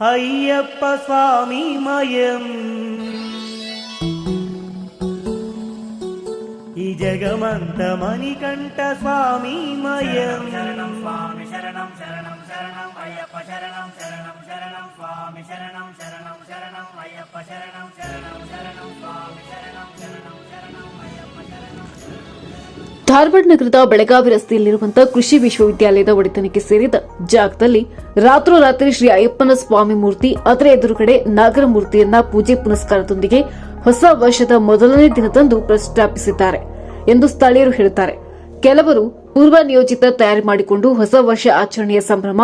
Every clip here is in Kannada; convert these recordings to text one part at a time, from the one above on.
అయ్యప్ప స్వామి మయం. ఈ జగమంత మణికంఠ స్వామి మయం. శరణం స్వామి శరణం శరణం శరణం అయ్యప్ప శరణం శరణం శరణం స్వామి శరణం శరణం శరణం అయ్యప్ప శరణం శరణం శరణం ಧಾರವಾಡ ನಗರದ ಬೆಳಗಾವಿ ರಸ್ತೆಯಲ್ಲಿರುವಂತಹ ಕೃಷಿ ವಿಶ್ವವಿದ್ಯಾಲಯದ ಒಡೆತನಕ್ಕೆ ಸೇರಿದ ಜಾಗದಲ್ಲಿ ರಾತ್ರೋರಾತ್ರಿ ಶ್ರೀ ಅಯ್ಯಪ್ಪನ ಸ್ವಾಮಿ ಮೂರ್ತಿ, ಅದರ ಎದುರುಗಡೆ ನಾಗರ ಮೂರ್ತಿಯನ್ನ ಪೂಜೆ ಪುನಸ್ಕಾರದೊಂದಿಗೆ ಹೊಸ ವರ್ಷದ ಮೊದಲನೇ ದಿನದಂದು ಪ್ರಸ್ತಾಪಿಸಿದ್ದಾರೆ ಎಂದು ಸ್ಥಳೀಯರು ಹೇಳುತ್ತಾರೆ. ಕೆಲವರು ಪೂರ್ವ ನಿಯೋಜಿತ ತಯಾರಿ ಮಾಡಿಕೊಂಡು ಹೊಸ ವರ್ಷ ಆಚರಣೆಯ ಸಂಭ್ರಮ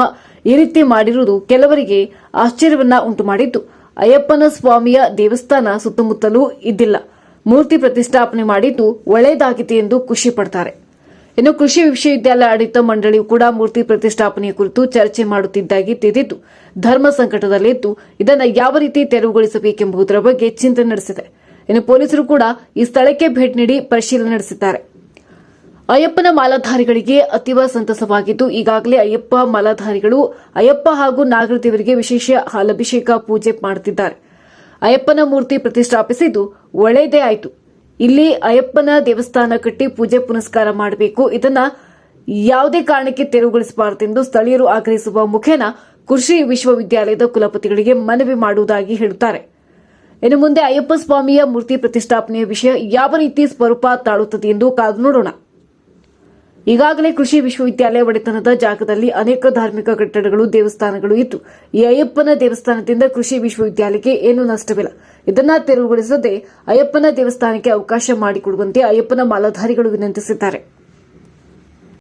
ಈ ರೀತಿ ಮಾಡಿರುವುದು ಕೆಲವರಿಗೆ ಆಶ್ಚರ್ಯವನ್ನ ಉಂಟು ಮಾಡಿದ್ದು ಅಯ್ಯಪ್ಪನ ಸ್ವಾಮಿಯ ದೇವಸ್ಥಾನ ಸುತ್ತಮುತ್ತಲೂ ಇದ್ದಿಲ್ಲ. ಮೂರ್ತಿ ಪ್ರತಿಷ್ಠಾಪನೆ ಮಾಡಿದ್ದು ಒಳ್ಳೆಯದಾಗಿದೆ ಎಂದು ಖುಷಿ ಪಡ್ತಾರೆ. ಇನ್ನು ಕೃಷಿ ವಿಶ್ವವಿದ್ಯಾಲಯ ಆಡಳಿತ ಮಂಡಳಿಯು ಕೂಡ ಮೂರ್ತಿ ಪ್ರತಿಷ್ಠಾಪನೆಯ ಕುರಿತು ಚರ್ಚೆ ಮಾಡುತ್ತಿದ್ದಾಗಿ ತಿಳಿದಿದ್ದು, ಧರ್ಮ ಸಂಕಟದಲ್ಲಿದ್ದು ಇದನ್ನು ಯಾವ ರೀತಿ ತೆರವುಗೊಳಿಸಬೇಕೆಂಬುದರ ಬಗ್ಗೆ ಚಿಂತನೆ ನಡೆಸಿದೆ. ಇನ್ನು ಪೊಲೀಸರು ಕೂಡ ಈ ಸ್ಥಳಕ್ಕೆ ಭೇಟಿ ನೀಡಿ ಪರಿಶೀಲನೆ ನಡೆಸಿದ್ದಾರೆ. ಅಯ್ಯಪ್ಪನ ಮಾಲಾಧಾರಿಗಳಿಗೆ ಅತೀವ ಸಂತಸವಾಗಿದ್ದು, ಈಗಾಗಲೇ ಅಯ್ಯಪ್ಪ ಮಾಲಾಧಾರಿಗಳು ಅಯ್ಯಪ್ಪ ಹಾಗೂ ನಾಗರದೇವರಿಗೆ ವಿಶೇಷ ಹಾಲಭಿಷೇಕ ಪೂಜೆ ಮಾಡುತ್ತಿದ್ದಾರೆ. ಅಯ್ಯಪ್ಪನ ಮೂರ್ತಿ ಪ್ರತಿಷ್ಠಾಪಿಸಿದ್ದು ಒಳ್ಳೆಯದೇ ಆಯಿತು. ಇಲ್ಲಿ ಅಯ್ಯಪ್ಪನ ದೇವಸ್ಥಾನ ಕಟ್ಟಿ ಪೂಜೆ ಪುನಸ್ಕಾರ ಮಾಡಬೇಕು. ಇದನ್ನ ಯಾವುದೇ ಕಾರಣಕ್ಕೆ ತೆರವುಗೊಳಿಸಬಾರದೆಂದು ಸ್ಥಳೀಯರು ಆಗ್ರಹಿಸುವ ಮುಖೇನ ಕೃಷಿ ವಿಶ್ವವಿದ್ಯಾಲಯದ ಕುಲಪತಿಗಳಿಗೆ ಮನವಿ ಮಾಡುವುದಾಗಿ ಹೇಳುತ್ತಾರೆ. ಇನ್ನು ಮುಂದೆ ಅಯ್ಯಪ್ಪ ಸ್ವಾಮಿಯ ಮೂರ್ತಿ ಪ್ರತಿಷ್ಠಾಪನೆಯ ವಿಷಯ ಯಾವ ರೀತಿ ಸ್ವರೂಪ ತಾಳುತ್ತದೆ ಎಂದು ಕಾದು ನೋಡೋಣ. ಈಗಾಗಲೇ ಕೃಷಿ ವಿಶ್ವವಿದ್ಯಾಲಯ ಒಡೆತನದ ಜಾಗದಲ್ಲಿ ಅನೇಕ ಧಾರ್ಮಿಕ ಕಟ್ಟಡಗಳು, ದೇವಸ್ಥಾನಗಳು ಇತ್ತು ಈ ಅಯ್ಯಪ್ಪನ ದೇವಸ್ಥಾನದಿಂದ ಕೃಷಿ ವಿಶ್ವವಿದ್ಯಾಲಯಕ್ಕೆ ಏನು ನಷ್ಟವಿಲ್ಲ. ಇದನ್ನ ತೆರವುಗೊಳಿಸದೆ ಅಯ್ಯಪ್ಪನ ದೇವಸ್ಥಾನಕ್ಕೆ ಅವಕಾಶ ಮಾಡಿಕೊಡುವಂತೆ ಅಯ್ಯಪ್ಪನ ಮಾಲಾಧಾರಿಗಳು ವಿನಂತಿಸಿದ್ದಾರೆ.